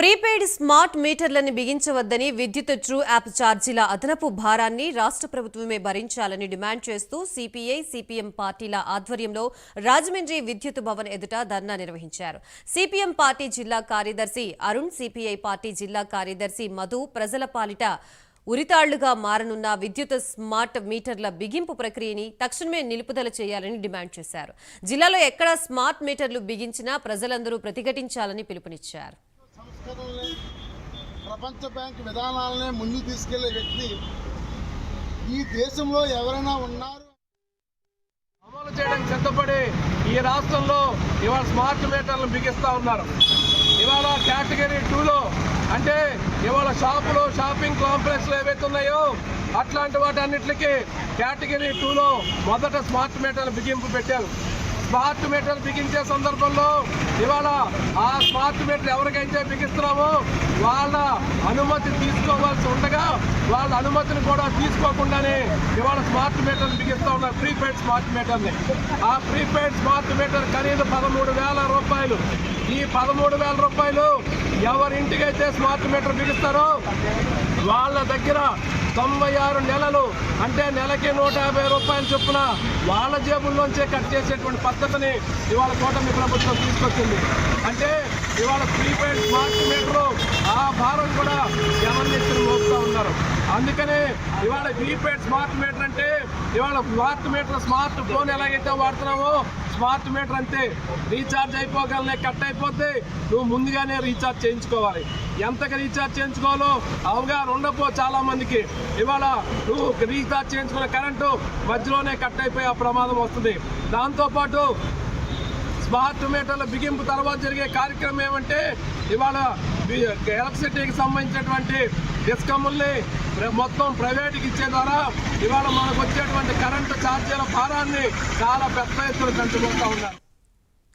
Prepaid smart మీటర్లను బిగించవద్దని విద్యుత్ true app ఛార్జీల అదనపు భారాన్ని రాష్ట్ర ప్రభుత్వమే భరించాలని డిమాండ్ చేస్తూ సిపిఐ సిపిఎం పార్టీల ఆధ్వర్యంలో రాజమండ్రి విద్యుత్ భవన్ ఎదుట ధర్నా నిర్వహించారు. సిపిఎం పార్టీ జిల్లా కార్యదర్శి అరుణ్ సిపిఐ పార్టీ జిల్లా కార్యదర్శి మధు ప్రజల పాలిట ఉరితాళ్ళుగా మారనున్న విద్యుత్ స్మార్ట్ మీటర్ల బిగింపు ప్రక్రియని తక్షణమే నిలుపుదల చేయాలని డిమాండ్ చేశారు. జిల్లాలో ఎక్కడ స్మార్ట్ మీటర్లు బిగించినా ప్రజలందరూ ప్రతిఘటించాలని పిలుపునిచ్చారు. ప్రపంచ బ్యాంక్ విధానాలనే ముందుకు తీసుకెళ్ళే వ్యక్తి ఈ దేశంలో ఎవరైనా ఉన్నారు? అమలు చేయడానికి సిద్ధపడి ఈ రాష్ట్రంలో ఇవాళ స్మార్ట్ మీటర్లు బిగిస్తా ఉన్నారు. ఇవాళ కేటగిరీ టూలో అంటే ఇవాళ షాపులు షాపింగ్ కాంప్లెక్స్లు ఏవైతే ఉన్నాయో అట్లాంటి వాటి అన్నిటికీ కేటగిరీ టూలో మొదట స్మార్ట్ మీటర్లు బిగింపు పెట్టారు. స్మార్ట్ మీటర్ బిగించే సందర్భంలో ఇవాళ ఆ స్మార్ట్ మీటర్ ఎవరికైతే బిగిస్తున్నామో వాళ్ళ అనుమతి తీసుకోవాల్సి ఉండగా వాళ్ళ అనుమతిని కూడా తీసుకోకుండానే ఇవాళ స్మార్ట్ మీటర్ బిగిస్తూ ఉన్నారు. ప్రీపెయిడ్ స్మార్ట్ మీటర్ని ఆ ప్రీపెయిడ్ స్మార్ట్ మీటర్ ఖరీదు పదమూడు వేల రూపాయలు. ఈ పదమూడు వేల రూపాయలు ఎవరింటికైతే స్మార్ట్ మీటర్ బిగిస్తారో వాళ్ళ దగ్గర తొంభై ఆరు నెలలు అంటే నెలకి నూట యాభై రూపాయలు చొప్పున వాళ్ళ జేబుల్లోంచే కట్ చేసేటువంటి పద్ధతిని ఇవాళ కూటమి ప్రభుత్వం తీసుకొచ్చింది. అంటే ఇవాళ ప్రీపెయిడ్ స్మార్ట్ మీటర్ ఆ చేస్తున్నారు. అందుకనే ఇవాళ ప్రీపెయిడ్ స్మార్ట్ మీటర్ అంటే ఇవాళ స్మార్ట్ మీటర్ స్మార్ట్ ఫోన్ ఎలాగైతే వాడుతున్నామో స్మార్ట్ మీటర్ అంతే. రీఛార్జ్ అయిపోగలనే కట్ అయిపోతే నువ్వు ముందుగానే రీఛార్జ్ చేయించుకోవాలి. ఎంతగా రీఛార్జ్ చేయించుకోవాలో అవగాహన ఉండపో చాలా మందికి ఇవాళ నువ్వు రీఛార్జ్ చేయించుకున్న కరెంటు మధ్యలోనే కట్ అయిపోయే ప్రమాదం వస్తుంది. దాంతోపాటు స్మార్ట్ మీటర్ల బిగింపు తర్వాత జరిగే కార్యక్రమం ఏమంటే ఇవాళ ఎలక్ట్రిసిటీకి సంబంధించినటువంటి డిస్కముల్ని మొత్తం ప్రైవేట్కి ఇచ్చే ద్వారా ఇవాళ మనకు వచ్చేటువంటి కరెంటు ఛార్జీల భారాన్ని చాలా పెద్ద ఎత్తున పెంచబోతా ఉన్నారు.